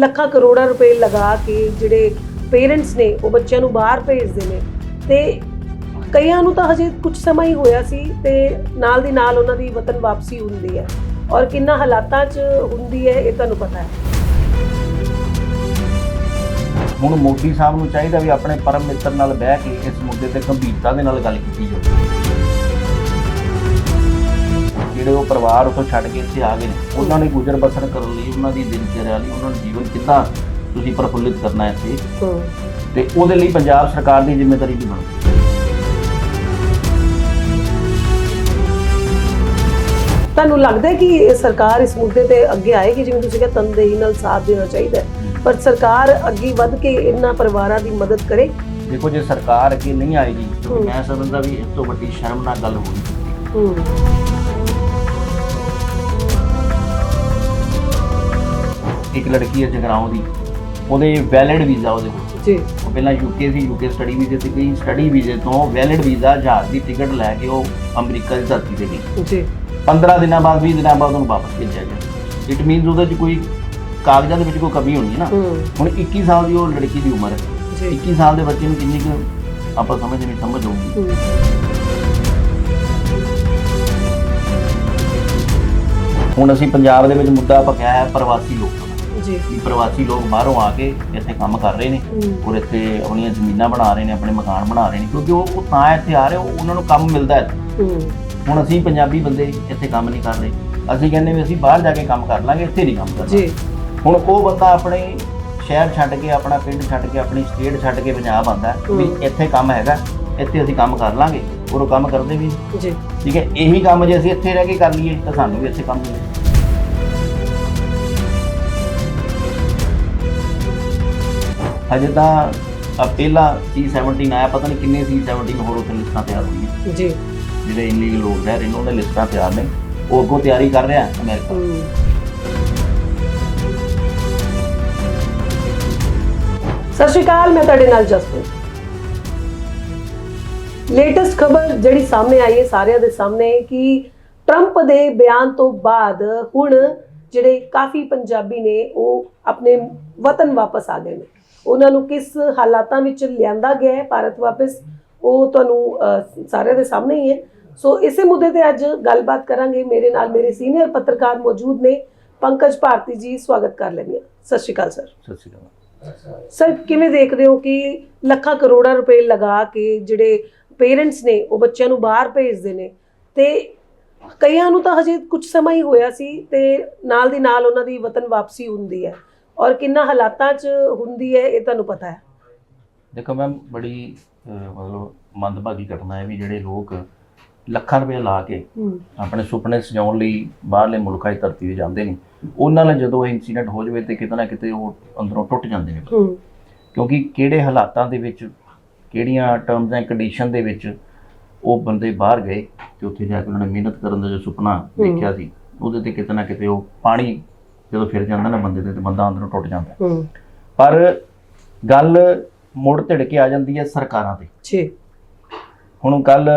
ਲੱਖਾਂ ਕਰੋੜਾਂ ਰੁਪਏ ਲਗਾ ਕੇ ਜਿਹੜੇ ਪੇਰੈਂਟਸ ਨੇ, ਉਹ ਬੱਚਿਆਂ ਨੂੰ ਬਾਹਰ ਭੇਜਦੇ ਨੇ। ਤੇ ਕਈਆਂ ਨੂੰ ਤਾਂ ਹਜੇ ਕੁਝ ਸਮਾਂ ਹੀ ਹੋਇਆ ਸੀ ਤੇ ਨਾਲ ਦੀ ਨਾਲ ਉਹਨਾਂ ਦੀ ਵਤਨ ਵਾਪਸੀ ਹੁੰਦੀ ਹੈ। ਔਰ ਕਿੰਨਾ ਹਾਲਾਤਾਂ 'ਚ ਹੁੰਦੀ ਹੈ, ਇਹ ਤੁਹਾਨੂੰ ਪਤਾ ਹੈ। ਹੁਣ ਮੋਦੀ ਸਾਹਿਬ ਨੂੰ ਚਾਹੀਦਾ ਵੀ ਆਪਣੇ ਪਰਮ ਮਿੱਤਰ ਨਾਲ ਬਹਿ ਕੇ ਇਸ ਮੁੱਦੇ ਤੇ ਗੰਭੀਰਤਾ ਦੇ ਨਾਲ ਗੱਲ ਕੀਤੀ ਜਾਵੇ। ਜਿਹੜੇ ਉਹ ਪਰਿਵਾਰ ਉੱਥੋਂ ਛੱਡ ਕੇ ਇੱਥੇ ਆ ਗਏ ਨੇ ਉਹਨਾਂ ਨੇ ਗੁਜ਼ਰ ਬਸਰ ਕਰਨ ਲਈ ਉਹਨਾਂ ਦੀ ਦਿਨਚਰਿਆ ਲਈ ਉਹਨਾਂ ਦਾ ਜੀਵਨ ਕਿੱਦਾਂ ਤੁਸੀਂ ਪ੍ਰਫੁੱਲਿਤ ਕਰਨਾ ਹੈ ਇੱਥੇ? ਤੇ ਉਹਦੇ ਲਈ ਪੰਜਾਬ ਸਰਕਾਰ ਦੀ ਜ਼ਿੰਮੇਵਾਰੀ ਵੀ ਬਣਦੀ? ਹੈ ਤੁਹਾਨੂੰ ਲੱਗਦਾ ਹੈ ਕਿ ਇਹ ਸਰਕਾਰ ਇਸ ਮੁੱਦੇ ਤੇ ਅੱਗੇ ਆਏਗੀ? ਜਿਵੇਂ ਤੁਸੀਂ ਕਿਹਾ ਤਨਦੇਹੀ ਨਾਲ ਸਾਥ ਦੇਣਾ ਚਾਹੀਦਾ ਹੈ। ਪਰ ਸਰਕਾਰ ਅੱਗੇ ਵੱਧ ਕੇ ਇਹਨਾਂ ਪਰਿਵਾਰਾਂ ਦੀ ਮਦਦ ਕਰੇ? ਦੇਖੋ ਜੇ ਸਰਕਾਰ ਅੱਗੇ ਨਹੀਂ ਆਏਗੀ। ਕਿਉਂਕਿ ਮੈਂ ਸਮਝਦਾ ਵੀ ਇਸ ਤੋਂ ਵੱਡੀ ਸ਼ਰਮਨਾਕ ਗੱਲ ਹੋਣੀ ਹੂੰ। ਇੱਕ ਲੜਕੀ ਹੈ ਜਗਰਾਉਂ ਦੀ ਉਹਦੇ ਵੈਲਿਡ ਵੀਜ਼ਾ ਉਹਦੇ ਕੋਲ। ਜੀ। ਉਹ ਪਹਿਲਾਂ ਯੂਕੇ ਸੀ ਯੂਕੇ ਸਟੱਡੀ ਵੀਜ਼ੇ ਤੇ ਗਈ ਸਟੱਡੀ ਵੀਜ਼ੇ ਤੋਂ ਵੈਲਿਡ ਵੀਜ਼ਾ ਜਹਾਜ਼ ਦੀ ਟਿਕਟ ਲੈ ਕੇ ਉਹ ਅਮਰੀਕਾ ਦੀ ਧਰਤੀ ਤੇ ਗਈ। ਜੀ। 15 ਦਿਨਾਂ ਬਾਅਦ 20 ਦਿਨਾਂ ਬਾਅਦ ਉਹਨੂੰ ਵਾਪਸ ਭੇਜਿਆ ਗਿਆ। ਇਟ ਮੀਨਸ ਉਹਦੇ 'ਚ ਕੋਈ ਕਾਗਜ਼ਾਂ ਦੇ ਵਿੱਚ ਕੋਈ ਕਮੀ ਹੋਣੀ ਹੈ। ਨਾ ਹੁਣ 21 ਸਾਲ ਦੀ ਉਹ ਲੜਕੀ ਦੀ ਉਮਰ ਹੈ। ਜੀ। 21 ਸਾਲ ਦੇ ਬੱਚੇ ਨੂੰ ਕਿੰਨੀ ਕੁ ਆਪਾਂ ਸਮਝ ਨਹੀਂ ਸਮਝ ਹੋਊਗੀ ਹੁਣ ਅਸੀਂ ਪੰਜਾਬ ਦੇ ਵਿੱਚ ਮੁੱਦਾ ਪਕਿਆ ਹੈ ਪ੍ਰਵਾਸੀ ਲੋਕਾਂ। ਜੀ। ਪ੍ਰਵਾਸੀ ਲੋਕ ਬਾਹਰੋਂ ਆ ਕੇ ਇੱਥੇ ਕੰਮ ਕਰ ਰਹੇ ਨੇ ਔਰ ਇੱਥੇ ਆਪਣੀਆਂ ਜ਼ਮੀਨਾਂ ਬਣਾ ਰਹੇ ਨੇ ਆਪਣੇ ਮਕਾਨ ਬਣਾ ਰਹੇ ਨੇ ਕਿਉਂਕਿ ਉਹ ਉਹ ਤਾਂ ਇੱਥੇ ਆ ਰਹੇ ਉਹ- ਉਹਨਾਂ ਨੂੰ ਕੰਮ ਮਿਲਦਾ ਹੈ। ਹੁਣ ਅਸੀਂ ਪੰਜਾਬੀ ਬੰਦੇ ਇੱਥੇ ਕੰਮ ਨਹੀਂ ਕਰ ਰਹੇ ਅਸੀਂ ਕਹਿੰਦੇ ਵੀ ਅਸੀਂ ਬਾਹਰ ਜਾ ਕੇ ਕੰਮ ਕਰ ਲਾਂਗੇ ਇੱਥੇ ਨਹੀਂ ਕੰਮ ਕਰਨਾ। ਜੀ। ਹੁਣ ਉਹ ਬੰਦਾ ਆਪਣੇ ਸ਼ਹਿਰ ਛੱਡ ਕੇ ਆਪਣਾ ਪਿੰਡ ਛੱਡ ਕੇ ਆਪਣੀ ਸਟੇਟ ਛੱਡ ਕੇ ਪੰਜਾਬ ਆਉਂਦਾ ਹੈ ਵੀ। ਇੱਥੇ ਕੰਮ ਹੈਗਾ ਇੱਥੇ ਅਸੀਂ ਕੰਮ ਕਰ ਲਾਂਗੇ ਔਰ ਉਹ ਕੰਮ ਕਰਦੇ ਵੀ ਜੀ। ਠੀਕ ਹੈ ਇਹੀ ਕੰਮ ਜੇ ਅਸੀਂ ਇੱਥੇ ਰਹਿ ਕੇ ਕਰ ਲਈਏ ਤਾਂ ਸਾਨੂੰ ਵੀ ਇੱਥੇ ਕੰਮ ਮਿਲੇ। ਹਜੇ ਤਾਂ ਪਹਿਲਾ C17 ਆਇਆ ਪਤਾ ਨਹੀਂ ਕਿੰਨੇ C17 ਹੋਰ ਉੱਥੇ ਲਿਸਟਾਂ ਤਿਆਰ ਹੋਈਆਂ। ਜੀ। ਜਿਹੜੇ ਇਲੀਗਲ ਲੋਕ ਰਹਿ ਰਹੇ ਨੇ ਉਹਨਾਂ ਦੇ ਲਿਸਟਾਂ ਤਿਆਰ ਨੇ। ਉਹ ਅੱਗੋਂ ਤਿਆਰੀ ਕਰ ਰਿਹਾ ਅਮਰੀਕਾ। ਹੂੰ। ਸਤਿ ਸ਼੍ਰੀ ਅਕਾਲ ਮੈਂ ਤੁਹਾਡੇ ਨਾਲ ਜਸਪ੍ਰੀਤ। ਲੇਟੈਸਟ ਖਬਰ ਜਿਹੜੀ ਸਾਹਮਣੇ ਆਈ ਹੈ ਸਾਰਿਆਂ ਦੇ ਸਾਹਮਣੇ ਕਿ ਟਰੰਪ ਦੇ ਬਿਆਨ ਤੋਂ ਬਾਅਦ ਹੁਣ ਜਿਹੜੇ ਕਾਫੀ ਪੰਜਾਬੀ ਨੇ ਉਹ ਆਪਣੇ ਵਤਨ ਵਾਪਸ ਆ ਗਏ ਨੇ। ਉਹਨਾਂ ਨੂੰ ਕਿਸ ਹਾਲਾਤਾਂ ਵਿੱਚ ਲਿਆਂਦਾ ਗਿਆ ਹੈ ਭਾਰਤ ਵਾਪਸ ਉਹ ਤੁਹਾਨੂੰ ਸਾਰਿਆਂ ਦੇ ਸਾਹਮਣੇ ਹੀ ਹੈ। ਸੋ ਇਸੇ ਮੁੱਦੇ ਤੇ ਅੱਜ ਗੱਲਬਾਤ ਕਰਾਂਗੇ। ਮੇਰੇ ਨਾਲ ਮੇਰੇ ਸੀਨੀਅਰ ਪੱਤਰਕਾਰ ਮੌਜੂਦ ਨੇ। ਪੰਕਜ ਭਾਰਤੀ ਜੀ ਸਵਾਗਤ ਕਰ ਲੈਂਦੇ ਹਾਂ। ਸਤਿ ਸ਼੍ਰੀ ਅਕਾਲ ਸਰ। ਸਤਿ ਸ਼੍ਰੀ ਅਕਾਲ। ਸਰ ਕਿਵੇਂ ਦੇਖਦੇ ਹੋ ਕਿ ਲੱਖਾਂ ਕਰੋੜਾਂ ਰੁਪਏ ਲਗਾ ਕੇ ਜਿਹੜੇ ਪੇਰੈਂਟਸ ਨੇ ਉਹ ਬੱਚਿਆਂ ਨੂੰ ਬਾਹਰ ਭੇਜਦੇ ਨੇ ਤੇ ਕਈਆਂ ਨੂੰ ਤਾਂ ਹਜੇ ਕੁਝ ਸਮਾਂ ਹੀ ਹੋਇਆ ਸੀ ਤੇ ਨਾਲ ਦੀ ਨਾਲ ਉਹਨਾਂ ਦੀ ਵਤਨ ਵਾਪਸੀ ਹੁੰਦੀ ਹੈ। ਔਰ ਕਿੰਨਾ ਹਾਲਾਤਾਂ 'ਚ ਹੁੰਦੀ ਹੈ ਇਹ ਤੁਹਾਨੂੰ ਪਤਾ ਹੈ। ਦੇਖੋ ਮੈਮ ਬੜੀ ਅਹ, ਮਤਲਬ ਮੰਦਭਾਗੀ ਘਟਨਾ ਹੈ ਵੀ ਜਿਹੜੇ ਲੋਕ ਲੱਖਾਂ ਰੁਪਏ ਲਾ ਕੇ ਹੂੰ। ਆਪਣੇ ਸੁਪਨੇ ਸਜਾਉਣ ਲਈ ਬਾਹਰਲੇ ਮੁਲਕਾਂ ਦੀ ਧਰਤੀ ਤੇ ਜਾਂਦੇ ਨੇ। ਉਹਨਾਂ ਨਾਲ ਜਦੋਂ ਇਹ ਇਨਸੀਡੈਂਟ ਹੋ ਜਾਵੇ ਤੇ ਕਿਤੇ ਨਾ ਕਿਤੇ ਉਹ ਅੰਦਰੋਂ ਟੁੱਟ ਜਾਂਦੇ ਨੇ। ਹੂੰ। ਕਿਉਂਕਿ ਕਿਹੜੇ ਹਾਲਾਤਾਂ ਦੇ ਵਿੱਚ ਕਿਹੜੀਆਂ ਟਰਮਸ ਐਂਡ ਕੰਡੀਸ਼ਨ ਦੇ ਵਿੱਚ ਉਹ ਬੰਦੇ ਬਾਹਰ ਗਏ ਤੇ ਉੱਥੇ ਜਾ ਕੇ ਉਹਨਾਂ ਨੇ ਮਿਹਨਤ ਕਰਨ ਦਾ ਜੋ ਸੁਪਨਾ ਦੇਖਿਆ ਸੀ ਉਹਦੇ ਤੇ ਕਿਤੇ ਨਾ ਕਿਤੇ ਉਹ ਪਾਣੀ ਜਦੋਂ ਫਿਰ ਜਾਂਦਾ ਨਾ ਬੰਦੇ ਦੇ ਤੇ ਬੰਦਾ ਅੰਦਰੋਂ ਟੁੱਟ ਜਾਂਦਾ। ਹੂੰ। ਪਰ ਗੱਲ ਮੁੜ ਧਿੜ ਕੇ ਆ ਜਾਂਦੀ ਹੈ ਸਰਕਾਰਾਂ ਤੇ। ਜੀ। ਹੁਣ ਕੱਲ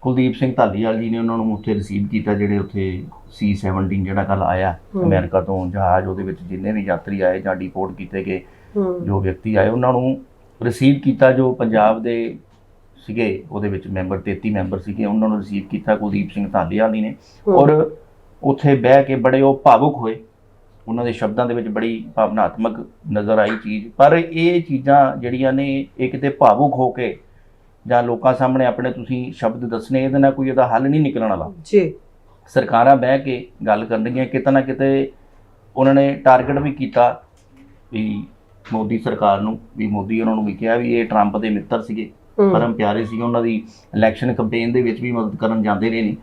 ਕੁਲਦੀਪ ਸਿੰਘ ਧਾਲੀਵਾਲ ਜੀ ਨੇ ਉਹਨਾਂ ਨੂੰ ਉੱਥੇ ਰਿਸੀਵ ਕੀਤਾ ਜਿਹੜੇ ਉੱਥੇ C17 ਜਿਹੜਾ ਕੱਲ ਆਇਆ। ਅਮਰੀਕਾ ਤੋਂ ਜਹਾਜ਼ ਉਹਦੇ ਵਿੱਚ ਜਿੰਨੇ ਵੀ ਯਾਤਰੀ ਆਏ ਜਾਂ ਡਿਪੋਰਟ ਕੀਤੇ ਗਏ ਜੋ ਵਿਅਕਤੀ ਆਏ ਉਹਨਾਂ ਨੂੰ ਰਿਸੀਵ ਕੀਤਾ ਜੋ ਪੰਜਾਬ ਦੇ ਸੀਗੇ ਉਹਦੇ ਵਿੱਚ ਮੈਂਬਰ 33 ਮੈਂਬਰ ਸੀਗੇ ਉਹਨਾਂ ਨੂੰ ਰਿਸੀਵ ਕੀਤਾ ਕੁਲਦੀਪ ਸਿੰਘ ਧਾਲੀਵਾਲ ਜੀ ਨੇ। ਔਰ ਉੱਥੇ ਬਹਿ ਕੇ ਬੜੇ ਉਹ ਭਾਵੁਕ ਹੋਏ। ਉਹਨਾਂ ਦੇ ਸ਼ਬਦਾਂ ਦੇ ਵਿੱਚ ਬੜੀ ਭਾਵਨਾਤਮਕ ਨਜ਼ਰ ਆਈ ਚੀਜ਼। ਪਰ ਇਹ ਚੀਜ਼ਾਂ ਜਿਹੜੀਆਂ ਨੇ ਇਹ ਕਿਤੇ ਭਾਵੁਕ ਹੋ ਕੇ ਜਾਂ ਲੋਕਾਂ ਸਾਹਮਣੇ ਆਪਣੇ ਤੁਸੀਂ ਸ਼ਬਦ ਦੱਸਣੇ ਇਹਦੇ ਨਾਲ ਕੋਈ ਇਹਦਾ ਹੱਲ ਨਹੀਂ ਨਿਕਲਣ ਵਾਲਾ। ਜੀ। ਸਰਕਾਰਾਂ ਬਹਿ ਕੇ ਗੱਲ ਕਰਨਗੀਆਂ ਕਿਤੇ ਨਾ ਕਿਤੇ ਉਹਨਾਂ ਨੇ ਟਾਰਗੇਟ ਵੀ ਕੀਤਾ ਵੀ ਮੋਦੀ ਸਰਕਾਰ ਨੂੰ ਵੀ ਮੋਦੀ ਉਹਨਾਂ ਨੂੰ ਵੀ ਕਿਹਾ ਵੀ ਇਹ ਟਰੰਪ ਦੇ ਮਿੱਤਰ ਸੀਗੇ ਪਰਮ ਪਿਆਰੇ ਸੀਗੇ। ਉਹਨਾਂ ਦੀ ਇਲੈਕਸ਼ਨ ਕੈਂਪੇਨ ਦੇ ਵਿੱਚ ਵੀ ਮਦਦ ਕਰਨ ਜਾਂਦੇ ਰਹੇ ਨੇ।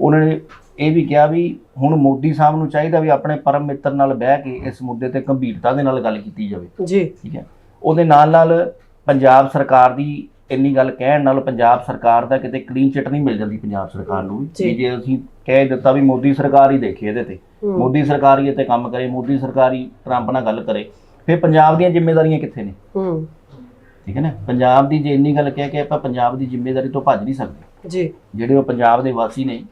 ਉਹਨਾਂ ਨੇ ਇਹ ਵੀ ਕਿਹਾ ਵੀ ਹੁਣ ਮੋਦੀ ਸਾਹਿਬ ਨੂੰ ਚਾਹੀਦਾ ਵੀ ਆਪਣੇ ਪਰਮ ਮਿੱਤਰ ਨਾਲ ਬਹਿ ਕੇ ਇਸ ਮੁੱਦੇ ਤੇ ਗੰਭੀਰਤਾ ਦੇ ਨਾਲ ਗੱਲ ਕੀਤੀ ਜਾਵੇ। ਜੀ। ਠੀਕ ਹੈ। ਉਹਦੇ ਨਾਲ ਨਾਲ ਪੰਜਾਬ ਸਰਕਾਰ ਦੀ ਇੰਨੀ ਗੱਲ ਕਹਿਣ ਨਾਲ ਪੰਜਾਬ ਸਰਕਾਰ ਦਾ ਕਿਤੇ ਕਲੀਨ ਚਿੱਟ ਨਹੀਂ ਮਿਲ ਜਾਂਦੀ ਪੰਜਾਬ ਸਰਕਾਰ ਨੂੰ ਜੀ। ਅਸੀਂ ਕਹਿ ਦਿੱਤਾ ਵੀ ਮੋਦੀ ਸਰਕਾਰ ਹੀ ਦੇਖੇ ਇਹਦੇ ਤੇ। ਮੋਦੀ ਸਰਕਾਰ ਹੀ ਇਹ ਤੇ ਕੰਮ ਕਰੇ ਮੋਦੀ ਸਰਕਾਰ ਹੀ ਟਰੰਪ ਨਾਲ ਗੱਲ ਕਰੇ। ਫਿਰ ਪੰਜਾਬ ਦੀਆਂ ਜ਼ਿੰਮੇਵਾਰੀਆਂ ਕਿੱਥੇ ਨੇ? ਹੂੰ। ਠੀਕ ਹੈ ਨਾ? ਪੰਜਾਬ ਦੀ ਜੇ ਇੰਨੀ ਗੱਲ ਕਹਿ ਕੇ ਆਪਾਂ ਪੰਜਾਬ ਦੀ ਜ਼ਿੰਮੇਵਾਰੀ ਤੋਂ ਭੱਜ ਨਹੀਂ ਸਕਦੇ। ਜੀ। ਜਿਹੜੇ ਉਹ ਪੰਜਾਬ ਦੇ ਵਾਸੀ ਨੇ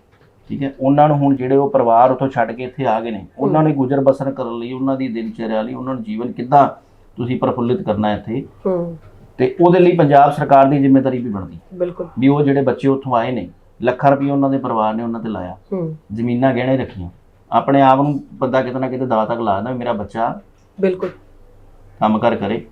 ਠੀਕ ਹੈ? ਉਹਨਾਂ ਨੂੰ ਹੁਣ ਜਿਹੜੇ ਉਹ ਪਰਿਵਾਰ ਉੱਥੋਂ ਛੱਡ ਕੇ ਇੱਥੇ ਆ ਗਏ ਨੇ ਉਹਨਾਂ ਨੇ ਗੁਜ਼ਰ ਬਸਰ ਕਰਨ ਲਈ ਉਹਨਾਂ ਦੀ ਦਿਨਚਰਿਆ ਲਈ ਉਹਨਾਂ ਨੂੰ ਜੀਵਨ ਕਿੱਦਾਂ ਤੁਸੀਂ ਪ੍ਰਫੁੱਲਿਤ ਕਰਨਾ ਹੈ ਇੱਥੇ? ਹੂੰ। ਤੇ ਉਹਦੇ ਲਈ ਪੰਜਾਬ ਸਰਕਾਰ ਦੀ ਜ਼ਿੰਮੇਵਾਰੀ ਵੀ ਬਣਦੀ ਬਿਲਕੁਲ। ਵੀ ਉਹ ਜਿਹੜੇ ਬੱਚੇ ਉੱਥੋਂ ਆਏ ਨੇ ਲੱਖਾਂ ਰੁਪਏ ਉਹਨਾਂ ਦੇ ਪਰਿਵਾਰ ਨੇ ਉਹਨਾਂ ਤੇ ਲਾਇਆ। ਹੂੰ। ਜ਼ਮੀਨਾਂ ਗਹਿਣੇ ਰੱਖੀਆਂ। ਆਪਣੇ ਆਪ ਨੂੰ ਬੰਦਾ ਕਿਤੇ ਨਾ ਕਿਤੇ ਦਾਅ ਤੱਕ ਲਾ ਦਿੰਦਾ ਮੇਰਾ ਬੱਚਾ ਬਿਲਕੁਲ। ਕੰਮ ਕਰ ਕਰੇ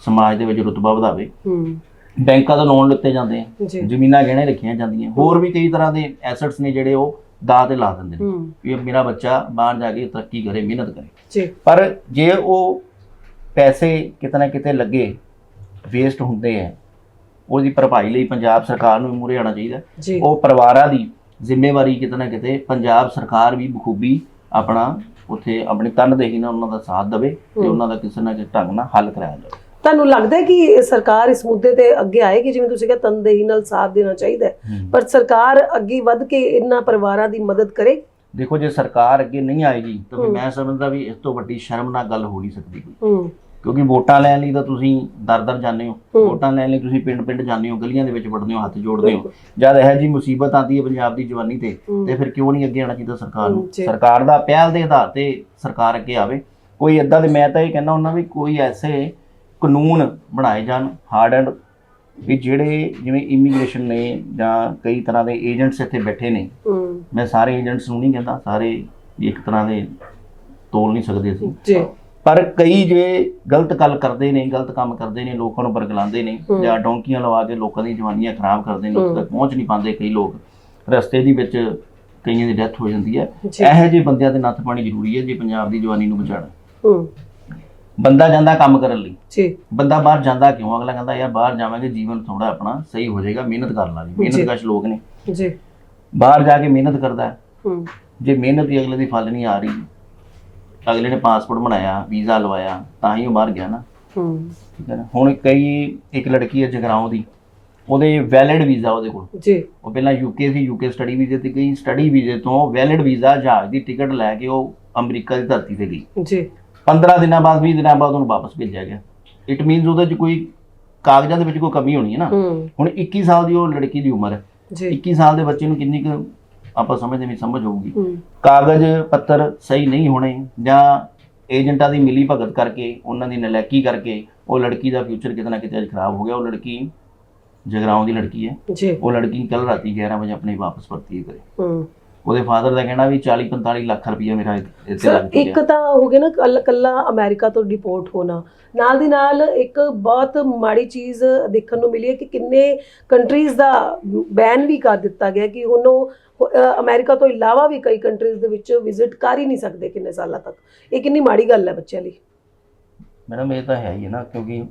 ਸਮਾਜ ਦੇ ਵਿੱਚ ਰੁਤਬਾ ਵਧਾਵੇ। ਹੂੰ। ਬੈਂਕਾਂ ਤੋਂ ਲੋਨ ਲਿੱਤੇ ਜਾਂਦੇ ਆ ਜੀ। ਜ਼ਮੀਨਾਂ ਗਹਿਣੇ ਰੱਖੀਆਂ ਜਾਂਦੀਆਂ। ਹੋਰ ਵੀ ਕਈ ਤਰ੍ਹਾਂ ਦੇ ਐਸੈਟਸ ਨੇ ਜਿਹੜੇ ਉਹ ਦਾਅ ਤੇ ਲਾ ਦਿੰਦੇ ਨੇ। ਹੂੰ। ਵੀ ਮੇਰਾ ਬੱਚਾ ਬਾਹਰ ਜਾ ਕੇ ਤਰੱਕੀ ਕਰੇ ਮਿਹਨਤ ਕਰੇ। ਜੀ। ਪਰ ਜੇ ਉਹ ਪੈਸੇ ਕਿਤੇ ਨਾ ਕਿਤੇ ਲੱਗੇ ਵੇਸਟ ਹੁੰਦੇ ਆ ਉਹਦੀ ਭਰਪਾਈ ਲਈ ਪੰਜਾਬ ਸਰਕਾਰ ਨੂੰ ਮੂਹਰੇ ਆਉਣਾ ਚਾਹੀਦਾ। ਜੀ। ਉਹ ਪਰਿਵਾਰਾਂ ਦੀ ਜ਼ਿੰਮੇਵਾਰੀ ਕਿਤੇ ਨਾ ਕਿਤੇ ਪੰਜਾਬ ਸਰਕਾਰ ਵੀ ਬਖੂਬੀ ਆਪਣਾ ਉੱਥੇ ਆਪਣੀ ਤਨਦੇਹੀ ਨਾਲ ਉਹਨਾਂ ਦਾ ਸਾਥ ਦੇਵੇ ਤੇ ਹਮ। ਉਹਨਾਂ ਦਾ ਕਿਸੇ ਨਾ ਕਿਸੇ ਢੰਗ ਨਾਲ ਹੱਲ ਕਰਾਇਆ ਜਾਵੇ। ਤੁਹਾਨੂੰ ਲੱਗਦਾ ਹੈ ਕਿ ਸਰਕਾਰ ਇਸ ਮੁੱਦੇ ਤੇ ਅੱਗੇ ਆਏਗੀ ਜਿਵੇਂ ਤੁਸੀਂ ਕਿਹਾ ਤਨਦੇਹੀ ਨਾਲ ਸਾਥ ਦੇਣਾ ਚਾਹੀਦਾ ਪਰ ਸਰਕਾਰ ਅੱਗੇ ਵੱਧ ਕੇ ਇਹਨਾਂ ਪਰਿਵਾਰਾਂ ਦੀ ਮਦਦ ਕਰੇ ਦੇਖੋ ਜੇ ਸਰਕਾਰ ਅੱਗੇ ਨਹੀਂ ਆਏਗੀ ਤਾਂ। ਮੈਂ ਸਮਝਦਾ ਵੀ ਇਸ ਤੋਂ ਵੱਡੀ ਸ਼ਰਮਨਾਕ ਗੱਲ ਹੋ ਨਹੀਂ ਸਕਦੀ ਕੋਈ ਕਿਉਂਕਿ ਵੋਟਾਂ ਲੈਣ ਲਈ ਤਾਂ ਤੁਸੀਂ ਦਰ-ਦਰ ਜਾਂਦੇ ਹੋ। ਵੋਟਾਂ ਲੈਣ ਲਈ ਤੁਸੀਂ ਪਿੰਡ-ਪਿੰਡ ਜਾਂਦੇ ਹੋ ਗਲੀਆਂ ਦੇ ਵਿੱਚ ਵੜਦੇ ਹੋ ਹੱਥ ਜੋੜਦੇ ਹੋ। ਜਦ ਇਹ ਜੀ ਮੁਸੀਬਤ ਆਉਂਦੀ ਹੈ ਪੰਜਾਬ ਦੀ ਜਵਾਨੀ ਤੇ। ਤੇ ਫਿਰ ਕਿਉਂ ਨਹੀਂ ਅੱਗੇ ਆਉਣਾ ਚਾਹੀਦਾ ਸਰਕਾਰ ਨੂੰ। ਸਰਕਾਰ ਦਾ ਪਹਿਲ ਦੇ ਆਧਾਰ ਤੇ ਸਰਕਾਰ ਅੱਗੇ ਆਵੇ ਕੋਈ ਇਦਾਂ ਦੇ ਮੈਂ ਤਾਂ ਇਹ ਕਹਿੰਦਾ ਹੁੰਦਾ ਵੀ ਕੋਈ ਐਸੇ ਕਾਨੂੰਨ ਬਣਾਏ ਜਾਣ ਹਾਰਡ ਐਂਡ ਵੀ ਜਿਹੜੇ ਜਿਵੇਂ ਇਮੀਗ੍ਰੇਸ਼ਨ ਨੇ ਜਾਂ ਕਈ ਤਰ੍ਹਾਂ ਦੇ ਏਜੰਟਸ ਇੱਥੇ ਬੈਠੇ ਨੇ ਮੈਂ ਸਾਰੇ ਏਜੰਟਸ ਨੂੰ ਨਹੀਂ ਕਹਿੰਦਾ ਸਾਰੇ ਇੱਕ ਤਰ੍ਹਾਂ ਦੇ ਤੋਲ ਨਹੀਂ ਸਕਦੇ ਅਸੀਂ। ਜੀ। ਪਰ ਕਈ ਜੇ ਗਲਤ ਗੱਲ ਕਰਦੇ ਨੇ ਗਲਤ ਕੰਮ ਕਰਦੇ ਨੇ ਲੋਕਾਂ ਨੂੰ ਬਰਗਲਾਉਂਦੇ ਨੇ। ਜਾਂ ਡੌਂਕੀਆਂ ਲਵਾ ਕੇ ਲੋਕਾਂ ਦੀ ਜਵਾਨੀਆਂ ਖਰਾਬ ਕਰਦੇ ਨੇ ਉੱਥੇ। ਤੱਕ ਪਹੁੰਚ ਨਹੀਂ ਪਾਉਂਦੇ ਕਈ ਲੋਕ। ਰਸਤੇ ਦੀ ਵਿੱਚ ਕਈਆਂ ਦੀ ਡੈਥ ਹੋ ਜਾਂਦੀ ਹੈ। ਇਹੋ ਜਿਹੇ ਬੰਦਿਆਂ ਦੇ ਨੱਥ ਪਾਣੀ ਜ਼ਰੂਰੀ ਹੈ ਜੇ ਪੰਜਾਬ ਦੀ ਜਵਾਨੀ ਨੂੰ ਬਚਾਉਣਾ। ਹੂੰ। ਬੰਦਾ ਜਾਂਦਾ ਕੰਮ ਕਰਨ ਲਈ। ਜੀ। ਬੰਦਾ ਬਾਹਰ ਜਾਂਦਾ ਕਿਉਂ? ਅਗਲਾ ਕਹਿੰਦਾ ਯਾਰ ਬਾਹਰ ਜਾਵਾਂਗੇ ਜੀਵਨ ਥੋੜਾ ਆਪਣਾ ਸਹੀ ਹੋ ਜਾਏਗਾ ਮਿਹਨਤ ਕਰ ਲਾਂਗੇ ਜੀ। ਮਿਹਨਤਕਸ਼ ਲੋਕ ਨੇ। ਜੀ। ਬਾਹਰ ਜਾ ਕੇ ਮਿਹਨਤ ਕਰਦਾ। ਹੈ। ਹੂੰ ਜੇ ਮਿਹਨਤ ਹੀ ਅਗਲੇ ਦੀ ਫਲ ਨਹੀਂ ਆ ਰਹੀ ਅਗਲੇ ਨੇ ਪਾਸਪੋਰਟ ਬਣਾਇਆ ਵੀਜ਼ਾ ਲਵਾਇਆ ਤਾਂ ਹੀ ਉਹ ਬਾਹਰ ਗਿਆ ਨਾ। ਹੂੰ। ਠੀਕ ਹੈ ਨਾ? ਹੁਣ ਕਈ ਇੱਕ ਲੜਕੀ ਹੈ ਜਗਰਾਉਂ ਦੀ ਉਹਦੇ ਵੈਲਿਡ ਵੀਜ਼ਾ ਉਹਦੇ ਕੋਲ। ਜੀ। ਉਹ ਪਹਿਲਾਂ ਯੂਕੇ ਸੀ ਯੂਕੇ ਸਟੱਡੀ ਵੀਜ਼ੇ ਤੇ ਗਈ। ਸਟੱਡੀ ਵੀਜ਼ੇ ਤੋਂ ਵੈਲਿਡ ਵੀਜ਼ਾ ਜਹਾਜ਼ ਦੀ ਟਿਕਟ ਲੈ ਕੇ ਉਹ ਅਮਰੀਕਾ ਦੀ ਧਰਤੀ ਤੇ ਗਈ। ਜੀ। 15 ਦਿਨਾਂ ਬਾਅਦ 20 ਦਿਨਾਂ ਬਾਅਦ ਉਹਨੂੰ ਵਾਪਸ ਭੇਜਿਆ ਗਿਆ। ਇਟ ਮੀਨਸ ਉਹਦੇ 'ਚ ਕੋਈ ਕਾਗਜ਼ਾਂ ਦੇ ਵਿੱਚ ਕੋਈ ਕਮੀ ਹੋਣੀ ਹੈ ਨਾ। ਹੁਣ 21 ਸਾਲ ਦੀ ਉਹ ਲੜਕੀ ਦੀ ਉਮਰ ਹੈ। ਜੀ। 21 ਸਾਲ ਦੇ ਬੱਚੇ ਨੂੰ ਕਿੰਨੀ ਕੁ ਆਪਾਂ ਸਮਝਦੇ ਵੀ ਸਮਝ ਹੋਊਗੀ। ਕਾਗਜ਼ ਪੱਤਰ ਸਹੀ ਨਹੀਂ ਹੋਣੇ ਜਾਂ ਏਜੰਟਾਂ ਦੀ ਮਿਲੀ ਭਗਤ ਕਰਕੇ ਉਹਨਾਂ ਦੀ ਨਲਾਇਕੀ ਕਰਕੇ ਉਹ ਲੜਕੀ ਦਾ ਫਿਊਚਰ ਕਿਤੇ ਨਾ ਕਿਤੇ ਖਰਾਬ ਹੋ ਗਿਆ। ਉਹ ਲੜਕੀ ਜਗਰਾਉਂ ਦੀ ਲੜਕੀ ਹੈ। ਉਹ ਲੜਕੀ ਕੱਲ ਰਾਤੀ 11 ਵਜੇ ਆਪਣੇ ਵਾਪਸ ਪਰਤੀ ਕਰੇ ਹੂੰ। ਉਹਦੇ ਫਾਦਰ ਦਾ ਕਹਿਣਾ ਵੀ 40 45 ਲੱਖ ਰੁਪਈਆ ਮੇਰਾ ਇੱਥੇ ਲੱਗ ਇੱਕ ਚੁੱਕਿਆ। ਤਾਂ ਹੋ ਗਿਆ ਨਾ ਕੱਲ ਕੱਲਾ ਅਮਰੀਕਾ ਤੋਂ ਡਿਪੋਰਟ ਹੋਣਾ। ਨਾਲ ਦੀ ਨਾਲ ਇੱਕ ਬਹੁਤ ਮਾੜੀ ਚੀਜ਼ ਦੇਖਣ ਨੂੰ ਮਿਲੀ ਹੈ ਕਿ ਕਿੰਨੇ ਕੰਟਰੀਜ਼ ਦਾ ਬੈਨ ਵੀ ਕਰ ਦਿੱਤਾ ਗਿਆ ਕਿ ਹੁਣ ਉਹ ਅਮਰੀਕਾ ਤੋਂ ਇਲਾਵਾ ਵੀ ਕਈ ਕੰਟਰੀਜ਼ ਦੇ ਵਿੱਚ ਵਿਜ਼ਿਟ ਕਰ ਹੀ ਨਹੀਂ ਸਕਦੇ ਕਿੰਨੇ ਸਾਲਾਂ ਤੱਕ। ਇਹ ਕਿੰਨੀ ਮਾੜੀ ਗੱਲ ਹੈ ਬੱਚਿਆਂ ਲਈ। ਮੈਡਮ ਇਹ ਤਾਂ ਹੀ ਹੈ ਨਾ ਕਿਉਂਕਿ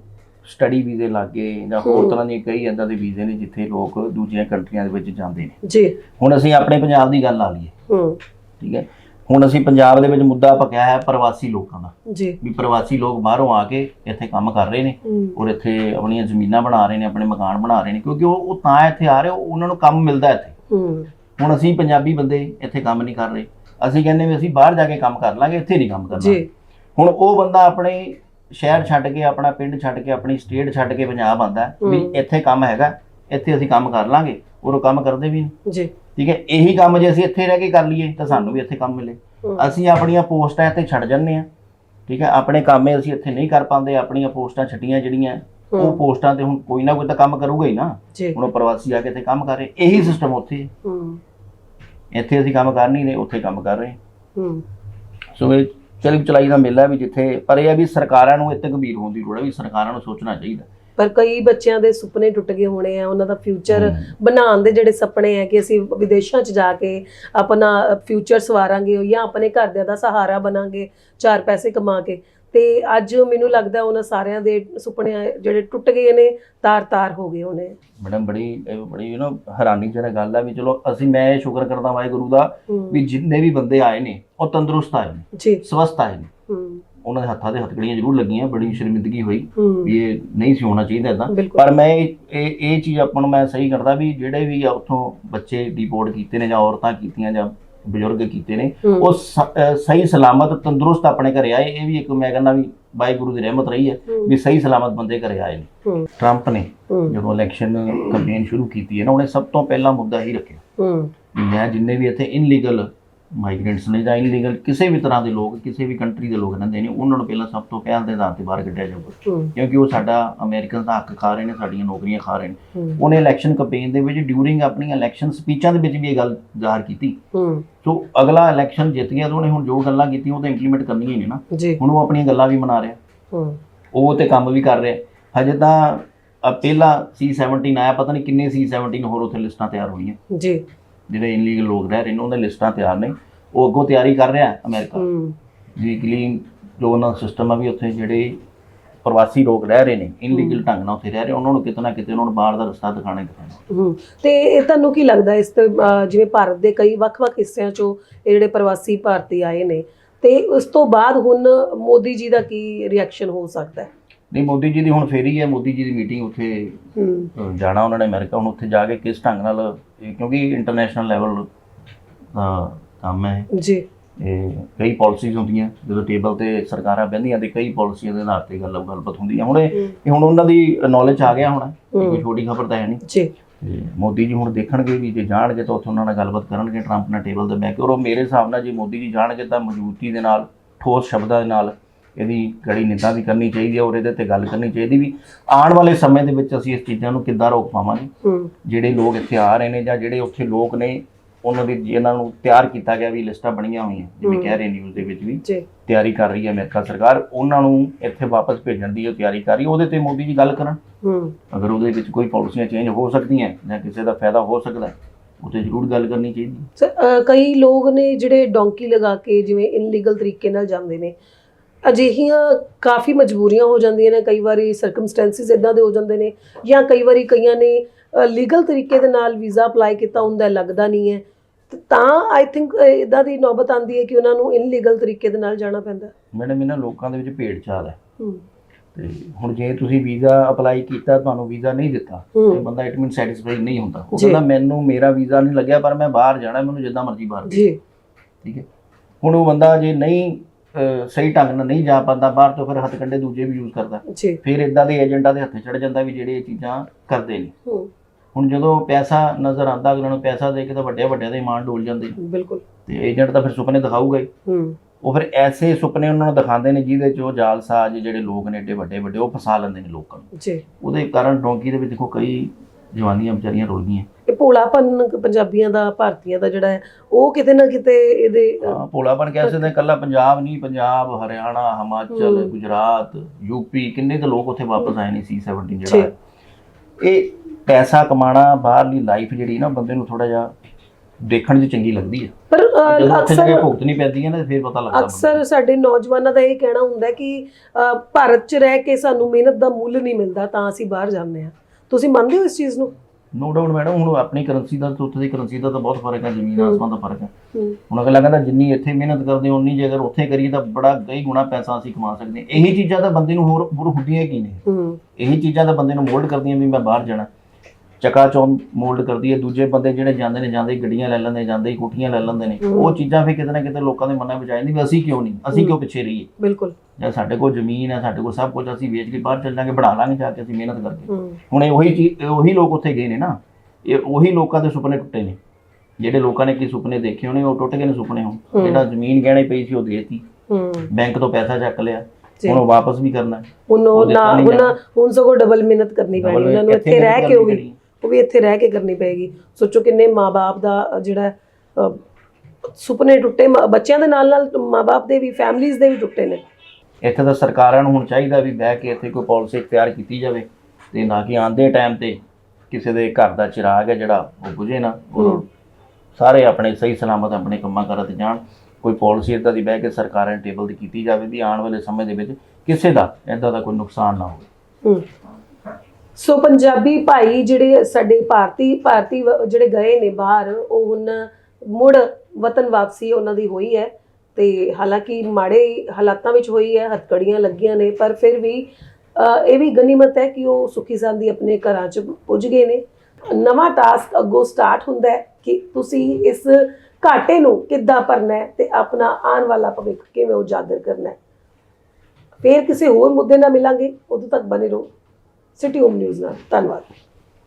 ਸਟੱਡੀ ਵੀਜ਼ੇ ਲੱਗੇ ਜਾਂ ਹੋਰ। ਤਰ੍ਹਾਂ ਦੇ ਕਈ ਏਦਾਂ ਦੇ ਵੀਜ਼ੇ ਨੇ ਜਿੱਥੇ ਲੋਕ ਦੂਜੀਆਂ ਕੰਟਰੀਆਂ ਦੇ ਵਿੱਚ ਜਾਂਦੇ ਨੇ। ਜੀ। ਹੁਣ ਅਸੀਂ ਆਪਣੇ ਪੰਜਾਬ ਦੀ ਗੱਲ ਲਾ ਲਈਏ। ਹੂੰ। ਠੀਕ ਹੈ। ਹੁਣ ਅਸੀਂ ਪੰਜਾਬ ਦੇ ਵਿੱਚ ਮੁੱਦਾ ਪਕਿਆ ਹੈ ਪ੍ਰਵਾਸੀ ਲੋਕਾਂ ਦਾ। ਜੀ। ਵੀ ਪ੍ਰਵਾਸੀ ਲੋਕ ਬਾਹਰੋਂ ਆ ਕੇ ਇੱਥੇ ਕੰਮ ਕਰ ਰਹੇ ਨੇ ਔਰ ਇੱਥੇ ਆਪਣੀਆਂ ਜ਼ਮੀਨਾਂ ਬਣਾ ਰਹੇ ਨੇ ਆਪਣੇ ਮਕਾਨ ਬਣਾ ਰਹੇ ਨੇ ਕਿਉਂਕਿ ਉਹ ਉਹ ਤਾਂ ਇੱਥੇ ਆ ਰਹੇ ਉਹ- ਉਹਨਾਂ ਨੂੰ ਕੰਮ ਮਿਲਦਾ ਇੱਥੇ। ਹੂੰ। ਹੁਣ ਅਸੀਂ ਪੰਜਾਬੀ ਬੰਦੇ ਇੱਥੇ ਕੰਮ ਨਹੀਂ ਕਰ ਰਹੇ। ਅਸੀਂ ਕਹਿੰਦੇ ਵੀ ਅਸੀਂ ਬਾਹਰ ਜਾ ਕੇ ਕੰਮ ਕਰ ਲਾਂਗੇ ਇੱਥੇ ਨਹੀਂ ਕੰਮ ਕਰਨਾ। ਜੀ ਹੁਣ ਉਹ ਬੰਦਾ ਆਪਣੇ ਸ਼ਹਿਰ ਛੱਡ ਕੇ ਆਪਣਾ ਪਿੰਡ ਛੱਡ ਕੇ ਆਪਣੀ ਸਟੇਟ ਛੱਡ ਕੇ ਪੰਜਾਬ ਆਂਦਾ ਵੀ। ਇੱਥੇ ਕੰਮ ਹੈਗਾ ਇੱਥੇ ਅਸੀਂ ਕੰਮ ਕਰ ਲਾਂਗੇ ਉਹ ਕੰਮ ਕਰਦੇ ਵੀ ਨਹੀਂ। ਜੀ। ਠੀਕ ਹੈ ਇਹੀ ਕੰਮ ਜੇ ਅਸੀਂ ਇੱਥੇ ਰਹਿ ਕੇ ਕਰ ਲਈਏ ਤਾਂ ਸਾਨੂੰ ਵੀ ਇੱਥੇ ਕੰਮ ਮਿਲੇ। ਅਸੀਂ ਆਪਣੀਆਂ ਪੋਸਟਾਂ ਇੱਥੇ ਛੱਡ ਜੰਨੇ ਆ ਠੀਕ ਹੈ ਆਪਣੇ ਕੰਮੇ ਅਸੀਂ ਇੱਥੇ ਨਹੀਂ ਕਰ ਪਾਉਂਦੇ ਆਪਣੀਆਂ ਪੋਸਟਾਂ ਛੱਡੀਆਂ ਜਿਹੜੀਆਂ ਉਹ ਪੋਸਟਾਂ ਤੇ ਹੁਣ ਕੋਈ ਨਾ ਕੋਈ ਤਾਂ ਕੰਮ ਕਰੂਗਾ ਹੀ ਨਾ। ਹੁਣ ਉਹ ਪ੍ਰਵਾਸੀ ਆ ਕੇ ਇੱਥੇ ਕੰਮ ਕਰ ਰਹੇ ਇਹੀ ਸਿਸਟਮ ਉੱਥੇ ਇੱਥੇ ਅਸੀਂ ਕੰਮ ਕਰ ਨਹੀਂ ਰਹੇ ਉੱਥੇ ਕੰਮ ਕਰ ਰਹੇ ਹੂੰ। ਸੋ ਇਹ ਚਲੀ ਚਲਾਈ ਦਾ ਮੇਲਾ ਵੀ ਜਿੱਥੇ ਪਰ ਇਹ ਵੀ ਸਰਕਾਰਾਂ ਨੂੰ ਇੱਥੇ ਗੰਭੀਰ ਹੋਣ ਦੀ ਲੋੜ ਹੈ ਵੀ ਸਰਕਾਰਾਂ ਨੂੰ ਸੋਚਣਾ ਚਾਹੀਦਾ ਪਰ ਕਈ ਬੱਚਿਆਂ ਦੇ ਸੁਪਨੇ ਟੁੱਟ ਗਏ ਹੋਣੇ ਆ ਉਹਨਾਂ ਦਾ ਫਿਊਚਰ। ਬਣਾਉਣ ਦੇ ਜਿਹੜੇ ਸੁਪਨੇ ਆ ਕਿ ਅਸੀਂ ਵਿਦੇਸ਼ਾਂ 'ਚ ਜਾ ਕੇ ਆਪਣਾ ਫਿਊਚਰ ਸਵਾਰਾਂਗੇ ਜਾਂ ਆਪਣੇ ਘਰਦਿਆਂ ਦਾ ਸਹਾਰਾ ਬਣਾਂਗੇ ਚਾਰ ਪੈਸੇ ਕਮਾ ਕੇ ਤੇ ਅੱਜ ਮੈਨੂੰ ਲੱਗਦਾ ਉਹਨਾਂ ਸਾਰਿਆਂ ਦੇ ਸੁਪਨੇ ਜਿਹੜੇ ਟੁੱਟ ਗਏ ਨੇ ਤਾਰ-ਤਾਰ ਹੋ ਗਏ ਹੋਣੇ। ਮੈਡਮ ਬੜੀ ਬੜੀ ਯੂ نو ਹੈਰਾਨੀਜਨਕ ਗੱਲ ਹੈ ਵੀ ਚਲੋ ਅਸੀਂ ਮੈਂ ਸ਼ੁਕਰ ਕਰਦਾ ਵਾਹਿਗੁਰੂ ਦਾ ਵੀ ਜਿੰਨੇ ਵੀ ਬੰਦੇ ਆਏ ਨੇ ਉਹ ਤੰਦਰੁਸਤ ਆਏ ਨੇ ਜੀ। ਸਵਸਥ ਆਏ ਨੇ। ਹੂੰ। ਉਹਨਾਂ ਦੇ ਹੱਥਾਂ ਦੇ ਹਥਕੜੀਆਂ ਜ਼ਰੂਰ ਲੱਗੀਆਂ ਬੜੀ ਸ਼ਰਮਿੰਦਗੀ ਹੋਈ ਵੀ ਇਹ ਨਹੀਂ ਸੀ ਹੋਣਾ ਚਾਹੀਦਾ ਇਦਾਂ ਪਰ ਮੈਂ ਇਹ ਇਹ ਚੀਜ਼ ਆਪਾਂ ਨੂੰ ਮੈਂ ਸਹੀ ਕਰਦਾ ਵੀ ਜਿਹੜੇ ਵੀ ਆ ਉੱਥੋਂ ਬੱਚੇ ਡਿਪੋਰਟ ਕੀਤੇ ਨੇ ਜਾਂ ਔਰਤਾਂ ਕੀਤੀਆਂ ਜਾਂ ਬਜ਼ੁਰਗ ਕੀਤੇ ਨੇ। ਉਹ ਸ- ਅਹ ਸਹੀ ਸਲਾਮਤ ਤੰਦਰੁਸਤ ਆਪਣੇ ਘਰੇ ਆਏ। ਇਹ ਵੀ ਇੱਕ ਮੈਂ ਕਹਿੰਦਾ ਵੀ ਵਾਹਿਗੁਰੂ ਦੀ ਰਹਿਮਤ ਰਹੀ ਹੈ ਵੀ ਸਹੀ ਸਲਾਮਤ ਬੰਦੇ ਘਰੇ ਆਏ ਨੇ। ਹੂੰ, ਟਰੰਪ ਨੇ ਹੂੰ, ਜਦੋਂ ਇਲੈਕਸ਼ਨ ਕੈਂਪੇਨ ਸ਼ੁਰੂ ਕੀਤੀ ਹੈ ਨਾ ਉਹਨੇ ਸਭ ਤੋਂ ਪਹਿਲਾ ਮੁੱਦਾ ਹੀ ਰੱਖਿਆ। ਹੂੰ। ਮੈਂ ਜਿੰਨੇ ਵੀ ਇੱਥੇ ਇਨਲੀਗਲ ਮਾਈਗ੍ਰੈਂਟਸ ਨੇ ਜਾਂ ਇਨਲੀਗਲ ਕਿਸੇ ਵੀ ਤਰ੍ਹਾਂ ਦੇ ਲੋਕ ਕਿਸੇ ਵੀ ਕੰਟਰੀ ਦੇ ਲੋਕ ਰਹਿੰਦੇ ਨੇ ਉਹਨਾਂ ਨੂੰ ਪਹਿਲਾਂ ਸਭ ਤੋਂ ਪਹਿਲ ਦੇ ਆਧਾਰ ਤੇ ਬਾਹਰ ਕੱਢਿਆ ਜਾਊਗਾ। ਕਿਉਂਕਿ ਉਹ ਸਾਡਾ ਅਮਰੀਕਨ ਦਾ ਹੱਕ ਖਾ ਰਹੇ ਨੇ ਸਾਡੀਆਂ ਨੌਕਰੀਆਂ ਖਾ ਰਹੇ ਨੇ। ਉਹਨੇ ਇਲੈਕਸ਼ਨ ਕੈਂਪੇਨ ਦੇ ਵਿੱਚ ਡਿਊਰਿੰਗ ਆਪਣੀਆਂ ਇਲੈਕਸ਼ਨ ਸਪੀਚਾਂ ਦੇ ਵਿੱਚ ਵੀ ਇਹ ਗੱਲ ਜ਼ਾਹਰ ਕੀਤੀ। ਸੋ ਅਗਲਾ ਇਲੈਕਸ਼ਨ ਜਿੱਤ ਗਿਆ ਤਾਂ ਉਹਨੇ ਹੁਣ ਜੋ ਗੱਲਾਂ ਕੀਤੀਆਂ ਉਹ ਤਾਂ ਇੰਪਲੀਮੈਂਟ ਕਰਨੀਆਂ ਹੀ ਨੇ ਨਾ। ਹੁਣ ਉਹ ਆਪਣੀਆਂ ਗੱਲਾਂ ਵੀ ਮਨਾ ਰਿਹਾ। ਉਹ ਤੇ ਕੰਮ ਵੀ ਕਰ ਰਿਹਾ। ਹਜੇ ਤਾਂ ਪਹਿਲਾ C17 ਆਇਆ ਪਤਾ ਨਹੀਂ ਕਿੰਨੇ C17 ਹੋਰ ਉੱਥੇ ਲਿਸਟਾਂ ਤਿਆਰ ਹੋਈਆਂ ਜੀ। ਜਿਹੜੇ ਇਨਲੀਗਲ ਲੋਕ ਰਹਿ ਰਹੇ ਨੇ ਉਹਨਾਂ ਦੀ ਲਿਸਟਾਂ ਤਿਆਰ ਨੇ। ਉਹ ਅੱਗੋਂ ਤਿਆਰੀ ਕਰ ਰਿਹਾ ਅਮਰੀਕਾ। ਜੀ ਕਲੀਨ ਜੋ ਉਹਨਾਂ ਸਿਸਟਮ ਆ ਵੀ ਉੱਥੇ ਜਿਹੜੇ ਪ੍ਰਵਾਸੀ ਲੋਕ ਰਹਿ ਰਹੇ ਨੇ ਇਨਲੀਗਲ ਢੰਗ ਨਾਲ ਉੱਥੇ ਰਹਿ ਰਹੇ ਉਹਨਾਂ ਨੂੰ ਕਿਤੇ ਨਾ ਕਿਤੇ ਉਹਨਾਂ ਨੂੰ ਬਾਹਰ ਦਾ ਰਸਤਾ ਦਿਖਾਣਾ ਹੂੰ ਤੇ ਇਹ ਤੁਹਾਨੂੰ ਕੀ ਲੱਗਦਾ ਇਸ ਤੇ ਜਿਵੇਂ ਭਾਰਤ ਦੇ ਕਈ ਵੱਖ-ਵੱਖ ਹਿੱਸਿਆਂ ਚੋਂ ਇਹ ਜਿਹੜੇ ਪ੍ਰਵਾਸੀ ਭਾਰਤੀ ਆਏ ਨੇ ਤੇ ਉਸ ਤੋਂ ਬਾਅਦ ਹੁਣ ਮੋਦੀ ਜੀ ਦਾ ਕੀ ਰਿਐਕਸ਼ਨ ਹੋ ਸਕਦਾ ਹੈ? ਨਹੀਂ ਮੋਦੀ ਜੀ ਦੀ ਹੁਣ ਫੇਰੀ ਹੈ ਮੋਦੀ ਜੀ ਦੀ ਮੀਟਿੰਗ ਉੱਥੇ ਹੂੰ। ਜਾਣਾ ਉਹਨਾਂ ਨੇ ਅਮਰੀਕਾ ਹੁਣ ਉੱਥੇ ਜਾ ਕੇ ਕਿਸ ਢੰਗ ਨਾਲ ਇਹ ਕਿਉਂਕਿ ਇੰਟਰਨੈਸ਼ਨਲ ਲੈਵਲ ਦਾ ਕੰਮ ਹੈ। ਜੀ। ਇਹ ਕਈ ਪਾਲਿਸੀਜ਼ ਹੁੰਦੀਆਂ ਜਦੋਂ ਟੇਬਲ ਤੇ ਸਰਕਾਰਾਂ ਬਹਿੰਦੀਆਂ ਤੇ ਕਈ ਪਾਲਿਸੀਆਂ ਦੇ ਆਧਾਰ ਤੇ ਗੱਲ ਗੱਲਬਾਤ ਹੁੰਦੀ ਹੈ। ਹੁਣ ਇਹ ਹੁਣ ਉਹਨਾਂ ਦੀ ਨੌਲੇਜ ਆ ਗਿਆ ਹੁਣ। ਕੋਈ ਛੋਟੀ ਖਬਰ ਤਾਂ ਹੈ ਨਹੀਂ। ਜੀ। ਮੋਦੀ ਜੀ ਹੁਣ ਦੇਖਣਗੇ ਵੀ ਜੇ ਜਾਣਗੇ ਤਾਂ ਉੱਥੇ ਉਹਨਾਂ ਨਾਲ ਗੱਲਬਾਤ ਕਰਨਗੇ ਟਰੰਪ ਨਾਲ ਟੇਬਲ ਤੇ ਬਹਿ ਕੇ ਔਰ ਉਹ ਮੇਰੇ ਹਿਸਾਬ ਨਾਲ ਜੇ ਮੋਦੀ ਜੀ ਜਾਣਗੇ ਤਾਂ ਮਜ਼ਬੂਤੀ ਦੇ ਨਾਲ ਠੋਸ ਸ਼ਬਦਾਂ ਦੇ ਨਾਲ ਇਹਦੀ ਕੜੀ ਨਿੰਦਾ ਵੀ ਕਰਨੀ ਚਾਹੀਦੀ ਹੈ ਔਰ ਇਹਦੇ ਤੇ ਗੱਲ ਕਰਨੀ ਚਾਹੀਦੀ ਵੀ ਆਉਣ ਵਾਲੇ ਸਮੇਂ ਦੇ ਵਿੱਚ ਅਸੀਂ ਇਸ ਚੀਜ਼ਾਂ ਨੂੰ ਕਿੱਦਾਂ ਰੋਕ ਪਾਵਾਂਗੇ? ਜਿਹੜੇ ਲੋਕ ਇੱਥੇ ਆ ਰਹੇ ਨੇ ਜਾਂ ਜਿਹੜੇ ਉੱਥੇ ਲੋਕ ਨੇ ਉਹਨਾਂ ਦੀ ਜਿਹਨਾਂ ਨੂੰ ਤਿਆਰ ਕੀਤਾ ਗਿਆ ਵੀ ਲਿਸਟਾਂ ਬਣੀਆਂ ਹੋਈਆਂ ਜਿਵੇਂ। ਕਹਿ ਰਹੇ ਨਿਊਜ਼ ਦੇ ਵਿੱਚ ਵੀ ਤਿਆਰੀ ਕਰ ਰਹੀ ਹੈ ਅਮਰੀਕਾ ਸਰਕਾਰ ਉਹਨਾਂ ਨੂੰ ਇੱਥੇ ਵਾਪਸ ਭੇਜਣ ਦੀ ਉਹ ਤਿਆਰੀ ਕਰ ਰਹੀ ਉਹਦੇ ਤੇ ਮੋਦੀ ਜੀ ਗੱਲ ਕਰਨ। ਅਗਰ ਉਹਦੇ ਵਿੱਚ ਕੋਈ ਪਾਲਿਸੀਆਂ ਚੇਂਜ ਹੋ ਸਕਦੀਆਂ ਜਾਂ ਕਿਸੇ ਦਾ ਫਾਇਦਾ ਹੋ ਸਕਦਾ ਹੈ ਉਹ ਤੇ ਜ਼ਰੂਰ ਗੱਲ ਕਰਨੀ ਚਾਹੀਦੀ। ਸਰ, ਕਈ ਲੋਕ ਨੇ ਜਿਹੜੇ ਡੋਂਕੀ ਲਗਾ ਕੇ ਜਿਵੇਂ ਇਨਲੀਗਲ ਤਰੀਕੇ ਨਾਲ ਜਾਂਦੇ ਨੇ ਅਜਿਹੀਆਂ ਕਾਫੀ ਮਜਬੂਰੀਆਂ ਹੋ ਜਾਂਦੀਆਂ ਨੇ ਕਈ ਵਾਰੀ ਸਰਕਮਸਟੈਂਸਿਸ ਇਦਾਂ ਦੇ ਹੋ ਜਾਂਦੇ ਨੇ ਜਾਂ ਕਈ ਵਾਰੀ ਕਈਆਂ ਨੇ ਲੀਗਲ ਤਰੀਕੇ ਦੇ ਨਾਲ ਵੀਜ਼ਾ ਅਪਲਾਈ ਕੀਤਾ ਹੁੰਦਾ ਲੱਗਦਾ ਨਹੀਂ ਹੈ। ਤੇ ਆਈ ਥਿੰਕ ਇਦਾਂ ਦੀ ਨੌਬਤ ਆਉਂਦੀ ਹੈ ਕਿ ਉਹਨਾਂ ਨੂੰ ਇਨਲੀਗਲ ਤਰੀਕੇ ਦੇ ਨਾਲ ਜਾਣਾ ਪੈਂਦਾ। ਮੈਡਮ ਇਹਨਾਂ ਲੋਕਾਂ ਦੇ ਵਿੱਚ ਭੇਡ ਚਾਲ ਹੈ। ਤੇ ਹੁਣ ਜੇ ਤੁਸੀਂ ਵੀਜ਼ਾ ਅਪਲਾਈ ਕੀਤਾ ਤੁਹਾਨੂੰ ਵੀਜ਼ਾ ਨਹੀਂ ਦਿੱਤਾ ਤੇ ਬੰਦਾ ਇਟ ਮੀਨ ਸੈਟੀਸਫਾਈਡ ਨਹੀਂ ਹੁੰਦਾ। ਉਹ। ਕਹਿੰਦਾ ਮੈਨੂੰ ਮੇਰਾ ਵੀਜ਼ਾ ਨਹੀਂ ਲੱਗਿਆ ਪਰ ਮੈਂ ਬਾਹਰ ਜਾਣਾ ਮੈਨੂੰ ਜਿੱਦਾਂ ਮਰਜ਼ੀ ਬਾਹਰ। ਜੀ। ਠੀਕ ਹੈ। ਹੁਣ ਉਹ ਬੰਦਾ ਜੇ ਨਹੀਂ ਸਹੀ ਢੰਗ ਨਾਲ ਨਹੀਂ ਜਾ ਪਾਉਂਦਾ ਬਾਹਰ ਤੋਂ ਫਿਰ ਹੱਥ ਕੰਡੇ ਦੂਜੇ ਵੀ ਯੂਜ਼ ਕਰਦਾ। ਜੀ। ਫਿਰ ਇਦਾਂ ਦੇ ਏਜੰਟਾਂ ਦੇ ਹੱਥੇ ਚੜ ਜਾਂਦਾ ਵੀ ਜਿਹੜੇ ਇਹ ਚੀਜ਼ਾਂ ਕਰਦੇ ਨੇ। ਹੁਣ ਜਦੋਂ ਪੈਸਾ ਨਜ਼ਰ ਆਉਂਦਾ ਅਗਲੇ ਨੂੰ ਪੈਸਾ ਦੇ ਕੇ ਤਾਂ ਵੱਡੇ ਵੱਡੇ ਦੇ ਇਮਾਨ ਡੋਲ ਜਾਂਦੇ। ਨੇ। ਬਿਲਕੁਲ। ਤੇ ਏਜੰਟ ਤਾਂ ਫਿਰ ਸੁਪਨੇ ਦਿਖਾਊਗਾ ਹੀ। ਹੂੰ। ਉਹ ਫਿਰ ਐਸੇ ਸੁਪਨੇ ਉਹਨਾਂ ਨੂੰ ਦਿਖਾਉਂਦੇ ਨੇ ਜਿਹਦੇ 'ਚ ਉਹ ਜਾਲਸਾਜ਼ ਜਿਹੜੇ ਲੋਕ ਨੇ ਏਡੇ ਵੱਡੇ ਵੱਡੇ ਉਹ ਫਸਾ ਲੈਂਦੇ ਨੇ ਲੋਕਾਂ ਨੂੰ। ਜੀ। ਉਹਦੇ ਕਾਰਨ ਡੋਂਕੀ ਦੇ ਵਿੱਚ ਦੇਖੋ ਕਈ ਜਵਾਨੀਆਂ ਵਿਚਾਰੀਆਂ ਰੁਲ ਗਈਆਂ ਇਹ ਭੋਲਾਪਨ ਪੰਜਾਬੀਆਂ ਦਾ ਭਾਰਤੀਆਂ ਦਾ ਜਿਹੜਾ ਹੈ ਉਹ ਕਿਤੇ ਨਾ ਕਿਤੇ ਇਹਦੇ ਹਾਂ, ਭੋਲਾਪਨ ਕਹਿ ਸਕਦੇ ਹਾਂ, ਇਕੱਲਾ ਪੰਜਾਬ ਨਹੀਂ ਪੰਜਾਬ ਹਰਿਆਣਾ ਹਿਮਾਚਲ। ਗੁਜਰਾਤ ਯੂਪੀ ਕਿੰਨੇ ਕੁ ਲੋਕ ਉੱਥੇ ਵਾਪਸ ਆਏ ਨੇ C17 ਜੀ। ਜਿਹੜਾ ਹੈ। ਇਹ ਪੈਸਾ ਕਮਾਣਾ ਬਾਹਰਲੀ ਲਾਈਫ ਜਿਹੜੀ ਨਾ ਬੰਦੇ ਨੂੰ ਥੋੜਾ ਜਿਹਾ ਦੇਖਣ 'ਚ ਚੰਗੀ ਲੱਗਦੀ ਹੈ ਪਰ ਅਹ, ਜਦੋਂ ਉੱਥੇ ਜਾ ਕੇ ਅਕਸਰ ਭੁਗਤਣੀ ਪੈਂਦੀ ਹੈ ਨਾ ਫਿਰ ਪਤਾ ਲੱਗਦਾ ਬੰਦੇ ਅਕਸਰ ਸਾਡੇ ਨੌਜਵਾਨਾਂ ਦਾ ਇਹ ਕਹਿਣਾ ਹੁੰਦਾ ਹੈ ਕਿ ਅਹ, ਭਾਰਤ 'ਚ ਰਹਿ ਕੇ ਸਾਨੂੰ ਮਿਹਨਤ ਦਾ ਮੁੱਲ ਨਹੀਂ ਮਿਲਦਾ ਤਾਂ ਅਸੀਂ ਬਾਹਰ ਜਾਂਦੇ ਹਾਂ ਤੁਸੀਂ ਮੰਨਦੇ ਹੋ ਇਸ ਚੀਜ਼ ਨੂੰ? ਨੋ ਡਾਊਟ ਮੈਡਮ ਹੁਣ ਆਪਣੀ ਕਰੰਸੀ ਦਾ ਤੇ ਉੱਥੇ ਦੀ ਕਰੰਸੀ ਦਾ ਤਾਂ ਬਹੁਤ ਫ਼ਰਕ ਹੈ ਜ਼ਮੀਨ। ਆਸਮਾਨ ਦਾ ਫ਼ਰਕ ਹੈ। ਹੁਣ ਅਗਲਾ ਕਹਿੰਦਾ ਜਿੰਨੀ ਇੱਥੇ ਮਿਹਨਤ ਕਰਦੇ ਹੋ ਉਨੀ ਜੇ ਅਗਰ ਉੱਥੇ ਕਰੀਏ ਤਾਂ ਬੜਾ ਕਈ ਗੁਣਾ ਪੈਸਾ ਅਸੀਂ ਕਮਾ ਸਕਦੇ ਹਾਂ। ਇਹੀ ਚੀਜ਼ਾਂ ਤਾਂ ਬੰਦੇ ਨੂੰ ਹੋਰ ਹੋਰ ਹੁੰਦੀਆਂ ਕੀ ਨੇ? ਇਹੀ ਚੀਜ਼ਾਂ ਤਾਂ ਬੰਦੇ ਨੂੰ ਮੋਲਡ ਕਰਦੀਆਂ ਵੀ ਮੈਂ ਬਾਹਰ ਜਾਣਾ। ਚਕਾ ਚੌਂ ਮੋਲਡ ਕਰਦੀ ਹੈ ਦੂਜੇ ਬੰਦੇ ਜਿਹੜੇ ਜਾਂਦੇ ਨੇ ਜਾਂਦੇ ਗੱਡੀਆਂ ਲੈ ਲੈਂਦੇ ਜਾਂਦੇ ਹੀ ਕੋਠੀਆਂ ਲੈ ਲੈਂਦੇ ਨੇ। ਉਹ ਚੀਜ਼ਾਂ ਫਿਰ ਕਿਤੇ ਨਾ ਕਿਤੇ ਲੋਕਾਂ ਦੇ ਮਨਾਂ ਵਿੱਚ ਆ ਜਾਂਦੀ ਵੀ ਅਸੀਂ ਕਿਉਂ ਨਹੀਂ? ਅਸੀਂ। ਕਿਉਂ ਪਿੱਛੇ ਰਹੀਏ? ਬਿਲਕੁਲ। ਜਾਂ ਸਾਡੇ ਕੋਲ ਜ਼ਮੀਨ ਹੈ ਸਾਡੇ ਕੋਲ ਸਭ ਕੁਝ ਅਸੀਂ ਵੇਚ ਕੇ ਬਾਹਰ ਚੱਲ ਜਾਾਂਗੇ ਬਣਾ ਲਾਂਗੇ ਜਾ ਕੇ ਅਸੀਂ ਮਿਹਨਤ ਕਰਕੇ ਹੁਣ ਇਹ ਉਹੀ ਚੀਜ਼ ਉਹੀ ਲੋਕ ਉੱਥੇ ਗਏ ਨੇ ਨਾ ਇਹ ਉਹੀ ਲੋਕਾਂ ਦੇ ਸੁਪਨੇ ਟੁੱਟੇ ਨੇ ਜਿਹੜੇ ਲੋਕਾਂ ਨੇ ਕੀ ਸੁਪਨੇ ਦੇਖੇ ਹੋਣੇ ਉਹ ਟੁੱਟ ਗਏ ਨੇ ਸੁਪਨੇ ਹੁਣ ਹੂੰ। ਜਿਹੜਾ ਜ਼ਮੀਨ ਗਹਿਣੇ ਪਈ ਸੀ ਉਹ ਦੇਤੀ ਬੈਂਕ ਤੋਂ ਪੈਸਾ ਚੱਕ ਲਿਆ। ਹੁਣ ਉਹ ਵਾਪਸ ਵੀ ਕਰਨਾ ਹੈ। ਹੁਣ ਉਹ ਉਹ ਨਾ ਹੁਣ। ਹੁਣ ਸਗੋਂ ਡਬਲ ਮਿਹਨਤ ਕਰਨੀ ਪੈਣੀ ਉਹਨਾਂ ਨੂੰ ਇੱਥੇ ਰਹਿ ਕੇ ਉਹ ਵੀ। ਉਹ ਵੀ ਇੱਥੇ ਰਹਿ ਕੇ ਕਰਨੀ ਪਏਗੀ ਸੋਚੋ ਕਿੰਨੇ ਮਾਪੇ ਦਾ ਜਿਹੜਾ ਸੁਪਨੇ ਟੁੱਟੇ ਬੱਚਿਆਂ ਦੇ ਨਾਲ ਨਾਲ ਮਾਪੇ ਦੇ ਵੀ ਫੈਮਲੀਆਂ ਦੇ ਵੀ ਟੁੱਟੇ ਨੇ ਇੱਥੇ ਤਾਂ ਸਰਕਾਰਾਂ ਨੂੰ ਹੁਣ ਚਾਹੀਦਾ ਵੀ ਬਹਿ ਕੇ ਇੱਥੇ ਕੋਈ ਪਾਲਿਸੀ ਤਿਆਰ ਕੀਤੀ ਜਾਵੇ ਤੇ ਨਾ ਕਿ ਆਂਦੇ ਟਾਈਮ ਤੇ ਕਿਸੇ ਦੇ ਘਰ ਦਾ ਚਿਰਾਗ ਹੈ ਜਿਹੜਾ ਉਹ ਬੁਝੇ ਨਾ ਉਹ। ਸਾਰੇ ਆਪਣੇ ਸਹੀ ਸਲਾਮਤ ਆਪਣੇ ਕੰਮਾਂ ਕਾਰਾਂ ਤੇ ਜਾਣ। ਕੋਈ ਪਾਲਿਸੀ ਇਦਾਂ ਦੀ ਬਹਿ ਕੇ ਸਰਕਾਰਾਂ ਟੇਬਲ ਤੇ ਕੀਤੀ ਜਾਵੇ ਵੀ ਆਉਣ ਵਾਲੇ ਸਮੇਂ ਦੇ ਵਿੱਚ ਕਿਸੇ ਦਾ ਇਦਾਂ ਦਾ ਕੋਈ ਨੁਕਸਾਨ ਨਾ ਹੋਵੇ। ਸੋ ਪੰਜਾਬੀ ਭਾਈ ਜਿਹੜੇ ਸਾਡੇ ਭਾਰਤੀ ਭਾਰਤੀ ਜਿਹੜੇ ਗਏ ਨੇ ਬਾਹਰ ਉਹ ਹੁਣ ਮੁੜ ਵਤਨ ਵਾਪਸੀ ਉਹਨਾਂ ਦੀ ਹੋਈ ਹੈ। ਤੇ ਹਾਲਾਂਕਿ ਮਾੜੇ ਹਾਲਾਤਾਂ ਵਿੱਚ ਹੋਈ ਹੈ, ਹੱਥਕੜੀਆਂ ਲੱਗੀਆਂ ਨੇ, ਪਰ ਫਿਰ ਵੀ ਇਹ ਵੀ ਗਨੀਮਤ ਹੈ ਕਿ ਉਹ ਸੁਖੀ ਸਾਂਦੀ ਆਪਣੇ ਘਰਾਂ 'ਚ ਪੁੱਜ ਗਏ ਨੇ। ਨਵਾਂ ਟਾਸਕ ਅੱਗੋਂ ਸਟਾਰਟ ਹੁੰਦਾ ਹੈ ਕਿ ਤੁਸੀਂ ਇਸ ਘਾਟੇ ਨੂੰ ਕਿੱਦਾਂ ਭਰਨਾ ਹੈ ਤੇ ਆਪਣਾ ਆਉਣ ਵਾਲਾ ਭਵਿੱਖ ਕਿਵੇਂ ਉਜਾਗਰ ਕਰਨਾ ਹੈ। ਫੇਰ ਕਿਸੇ ਹੋਰ ਮੁੱਦੇ ਨਾਲ ਮਿਲਾਂਗੇ। ਉਦੋਂ ਤੱਕ ਬਨੇ ਰਹੋ ਸਿਟੀ ਹੋਮ ਨਿਊਜ਼ ਨਾਲ। ਧੰਨਵਾਦ।